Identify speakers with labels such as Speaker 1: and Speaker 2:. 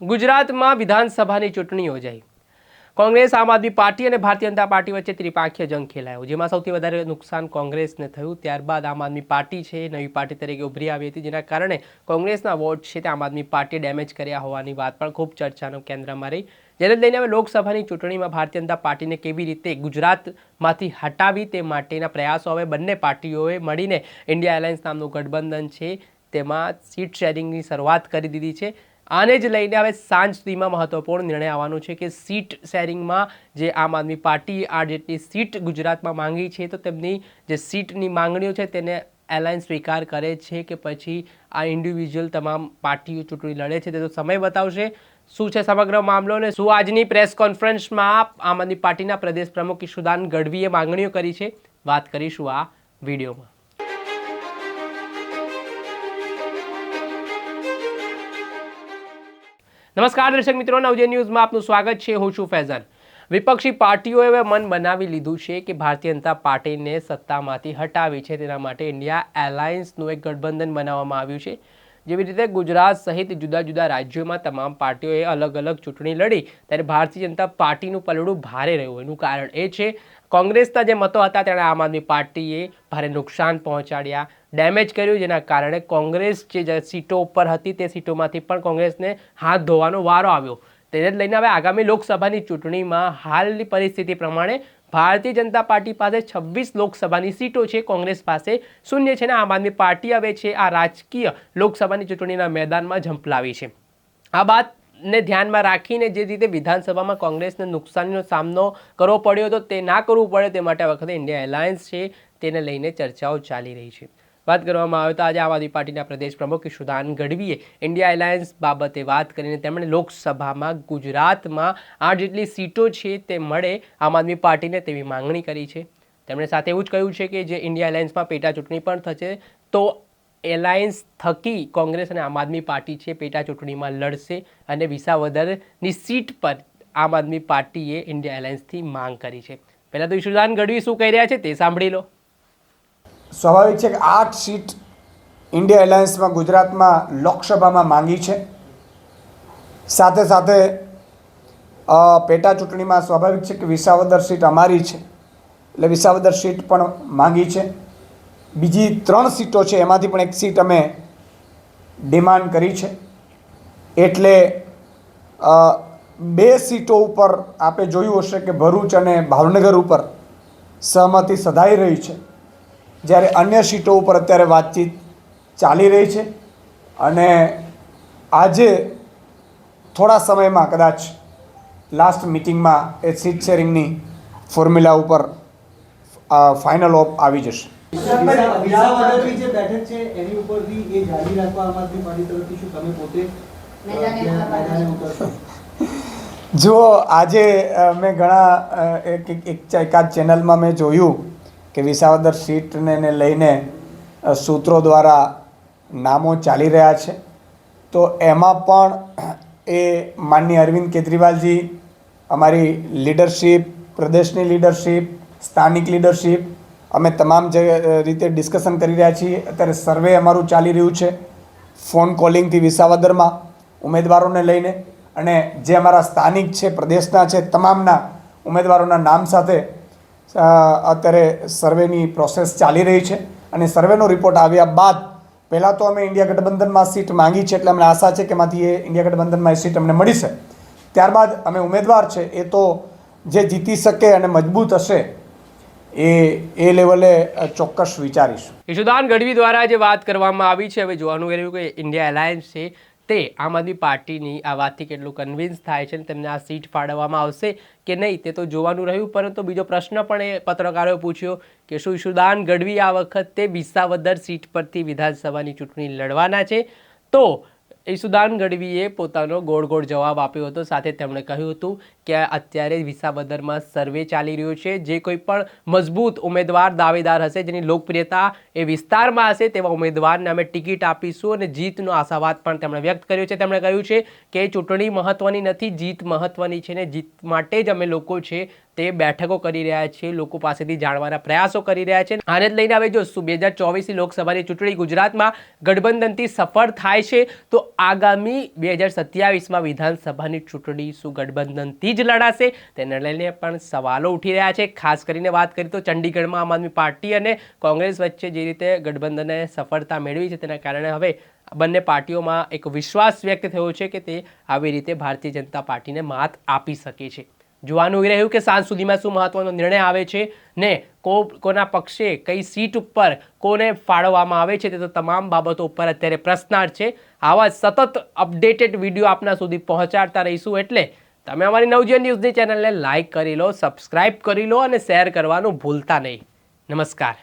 Speaker 1: ગુજરાતમાં વિધાનસભાની ચૂંટણી યોજાઈ. કોંગ્રેસ, આમ આદમી પાર્ટી અને ભારતીય જનતા પાર્ટી વચ્ચે ત્રિપાંખીય જંગ ખેલાયો, જેમાં સૌથી વધારે નુકસાન કોંગ્રેસને થયું. ત્યારબાદ આમ આદમી પાર્ટી છે, નવી પાર્ટી તરીકે ઉભરી આવી હતી, જેના કારણે કોંગ્રેસના વોટ છે તે આમ આદમી પાર્ટીએ ડેમેજ કર્યા હોવાની વાત પણ ખૂબ ચર્ચાનો કેન્દ્રમાં રહી. જેને લઈને હવે લોકસભાની ચૂંટણીમાં ભારતીય જનતા પાર્ટીને કેવી રીતે ગુજરાતમાંથી હટાવી તે માટેના પ્રયાસો હવે બંને પાર્ટીઓએ મળીને ઇન્ડિયા એલાયન્સ નામનું ગઠબંધન છે, તેમાં સીટ શેરિંગની શરૂઆત કરી દીધી છે. આને જ લઈને હવે સાંજ સુધીમાં મહત્વપૂર્ણ નિર્ણય આવવાનો છે કે સીટ શેરિંગમાં જે આમ આદમી પાર્ટી આ જેટલી સીટ ગુજરાતમાં માંગી છે, તો તેમની જે સીટની માંગણીઓ છે તેને એલાયન્સ સ્વીકાર કરે છે કે પછી આ ઇન્ડિવિજ્યુઅલ તમામ પાર્ટીઓ ચૂંટણી લડે છે તે તો સમય બતાવશે. શું છે સમગ્ર મામલો અને શું આજની પ્રેસ કોન્ફરન્સમાં આમ આદમી પાર્ટીના પ્રદેશ પ્રમુખ ઈશુદાન ગઢવીએ માંગણીઓ કરી છે? વાત કરીશું આ વિડીયોમાં. નમસ્કાર દર્શક મિત્રો, નવજે ન્યૂઝમાં આપનું સ્વાગત છે. હું છું ફૈઝાન વિપક્ષી પાર્ટીઓએ મન બનાવી લીધું છે કે ભારતીય જનતા પાર્ટીને સત્તામાંથી હટાવી છે. તેના માટે ઇન્ડિયા એલાયન્સનું એક ગઠબંધન બનાવવામાં આવ્યું છે. જેવી રીતે ગુજરાત સહિત જુદા જુદા રાજ્યોમાં તમામ પાર્ટીઓએ અલગ અલગ ચૂંટણી લડી ત્યારે ભારતીય જનતા પાર્ટીનું પલડું ભારે રહ્યું. એનું કારણ એ છે, કોંગ્રેસના જે મતો હતા તેણે આમ આદમી પાર્ટીએ ભારે નુકસાન પહોંચાડ્યા. ડેમેજ કર્યું જેના કારણે કોંગ્રેસ જે સીટો ઉપર હતી તે સીટોમાંથી પણ કોંગ્રેસને હાથ ધોવાનો વારો આવ્યો. તેને જ લઈને હવે આગામી લોકસભાની ચૂંટણીમાં હાલની પરિસ્થિતિ પ્રમાણે ભારતીય જનતા પાર્ટી પાસે છવ્વીસ લોકસભાની સીટો છે. કોંગ્રેસ પાસે શૂન્ય છે ને આમ આદમી પાર્ટી હવે છે આ રાજકીય લોકસભાની ચૂંટણીના મેદાનમાં ઝંપલાવી છે. આ બાતને ધ્યાનમાં રાખીને જે રીતે વિધાનસભામાં કોંગ્રેસને નુકસાનનો સામનો કરવો પડ્યો હતો તે ના કરવું પડે તે માટે આ વખતે ઇન્ડિયા એલાયન્સ છે. તેને લઈને ચર્ચાઓ ચાલી રહી છે. વાત કરવામાં આવે તો આજે આમ આદમી પાર્ટીના પ્રદેશ પ્રમુખ ઈશુદાન ગઢવીએ ઇન્ડિયા એલાયન્સ બાબતે વાત કરીને તેમણે લોકસભામાં ગુજરાતમાં આ જેટલી સીટો છે તે મળે આમ આદમી પાર્ટીને તેવી માંગણી કરી છે. તેમણે સાથે એવું જ કહ્યું છે કે જે ઇન્ડિયા એલાયન્સમાં પેટા ચૂંટણી પણ થશે તો એલાયન્સ થકી કોંગ્રેસ અને આમ આદમી પાર્ટી છે પેટા ચૂંટણીમાં લડશે અને વિસાવદરની સીટ પર આમ આદમી પાર્ટીએ ઇન્ડિયા એલાયન્સથી માંગ કરી છે. પહેલાં તો ઈશુદાન ગઢવી શું કહી રહ્યા છે તે સાંભળી લો.
Speaker 2: સ્વાભાવિક છે કે આઠ સીટ ઇન્ડિયા એલાયન્સમાં ગુજરાતમાં લોકસભામાં માંગી છે. સાથે સાથે પેટા ચૂંટણીમાં સ્વાભાવિક છે કે વિસાવદર સીટ અમારી છે. એટલે વિસાવદર સીટ પણ માંગી છે. બીજી ત્રણ સીટો છે, એમાંથી પણ એક સીટ અમે ડિમાન્ડ કરી છે. એટલે બે સીટો ઉપર આપે જોયું હશે કે ભરૂચ અને ભાવનગર ઉપર સહમતિ સધાઈ રહી છે. જ્યારે અન્ય સીટો ઉપર અત્યારે વાતચીત ચાલી રહી છે અને આજે થોડા સમયમાં કદાચ લાસ્ટ મિટિંગમાં એ સીટ શેરિંગની ફોર્મ્યુલા ઉપર ફાઇનલ ઓફ આવી જશે.
Speaker 3: જે
Speaker 2: આજે મેં ઘણા અ, એક એક- એક એકાદ ચેનલમાં મેં જોયું કે વિસાવદર સીટને લઈને સૂત્રો દ્વારા નામો ચાલી રહ્યા છે. તો એમાં પણ એ માનની અરવિંદ કેજરીવાલજી અમારી લીડરશીપ, પ્રદેશની લીડરશીપ, સ્થાનિક લીડરશીપ, અમે તમામ જે રીતે ડિસ્કશન કરી રહ્યા છીએ. અત્યારે સર્વે અમારું ચાલી રહ્યું છે ફોન કોલિંગથી વિસાવદરમાં ઉમેદવારોને લઈને. અને જે અમારા સ્થાનિક છે, પ્રદેશના છે, તમામના ઉમેદવારોના નામ સાથે અત્યારે સર્વેની પ્રોસેસ ચાલી રહી છે અને સર્વેનો રિપોર્ટ આવ્યા બાદ પહેલાં તો અમે ઇન્ડિયા ગઠબંધનમાં સીટ માંગી છે એટલે અમને આશા છે કે એમાંથી એ ઇન્ડિયા ગઠબંધનમાં એ સીટ અમને મળી છે. ત્યારબાદ અમે ઉમેદવાર છે, એ તો જે જીતી શકે અને મજબૂત હશે, એ એ લેવલે ચોક્કસ વિચારીશું.
Speaker 1: યશુદાન ગઢવી દ્વારા જે વાત કરવામાં આવી છે. હવે જોવાનું રહ્યું કે ઇન્ડિયા એલાયન્સ છે તે આમ આદમી પાર્ટીની આ વાતથી કેટલું કન્વિન્સ થાય છે અને તેમને આ સીટ ફાળવવામાં આવશે કે નહીં, તે તો જોવાનું રહ્યું. પરંતુ બીજો પ્રશ્ન પણ એ પત્રકારોએ પૂછ્યો કે શું ઈશુદાન ગઢવી આ વખતે વિસાવદર સીટ પરથી વિધાનસભાની ચૂંટણી લડવાના છે? તો ઈશુદાન ગઢવીએ પોતાનો ગોળ ગોળ જવાબ આપ્યો હતો. સાથે તેમણે કહ્યું હતું કે અત્યારે વિસાવદરમાં સર્વે ચાલી રહ્યો છે. જે કોઈ પણ મજબૂત ઉમેદવાર, દાવેદાર હશે, જેની લોકપ્રિયતા એ વિસ્તારમાં હશે, તેવા ઉમેદવારને અમે ટિકિટ આપીશું અને જીતનો આશાવાદ પણ તેમણે વ્યક્ત કર્યો છે. તેમણે કહ્યું છે કે ચૂંટણી મહત્વની નથી, જીત મહત્વની છે ને જીત માટે જ અમે લોકો છે તે બેઠકો કરી રહ્યા છે લોકો પાસેથી જાણવાના પ્રયાસો કરી રહ્યા છે. આને લઈને હવે જો શું બે હજાર ચોવીસની લોકસભાની ચૂંટણી ગુજરાતમાં ગઠબંધનથી સફળ થાય છે, તો આગામી બે હજાર સત્યાવીસમાં વિધાનસભાની ચૂંટણી શું ગઠબંધનથી જ લડાશે. તેને લઈને પણ સવાલો ઉઠી રહ્યા છે. ખાસ કરીને વાત કરીએ તો ચંડીગઢમાં આમ આદમી પાર્ટી અને કોંગ્રેસ વચ્ચે જે રીતે ગઠબંધને સફળતા મેળવી છે તેના કારણે હવે બંને પાર્ટીઓમાં એક વિશ્વાસ વ્યક્ત થયો છે કે તે આવી રીતે ભારતીય જનતા પાર્ટીને માત આપી શકે છે. જોવાનું એ રહ્યું કે સાંજ સુધીમાં શું મહત્વનો નિર્ણય આવે છે ને કો, કોના પક્ષે કઈ સીટ ઉપર કોને ફાળવવામાં આવે છે તે તો તમામ બાબતો ઉપર અત્યારે પ્રશ્નાર્થ છે. આવા સતત અપડેટેડ વીડિયો આપના સુધી પહોંચાડતા રહીશું એટલે તમે અમારી નવજીવન ન્યૂઝની ચેનલને લાઇક કરી લો સબસ્ક્રાઇબ કરી લો અને શેર કરવાનું ભૂલતા નહીં. નમસ્કાર.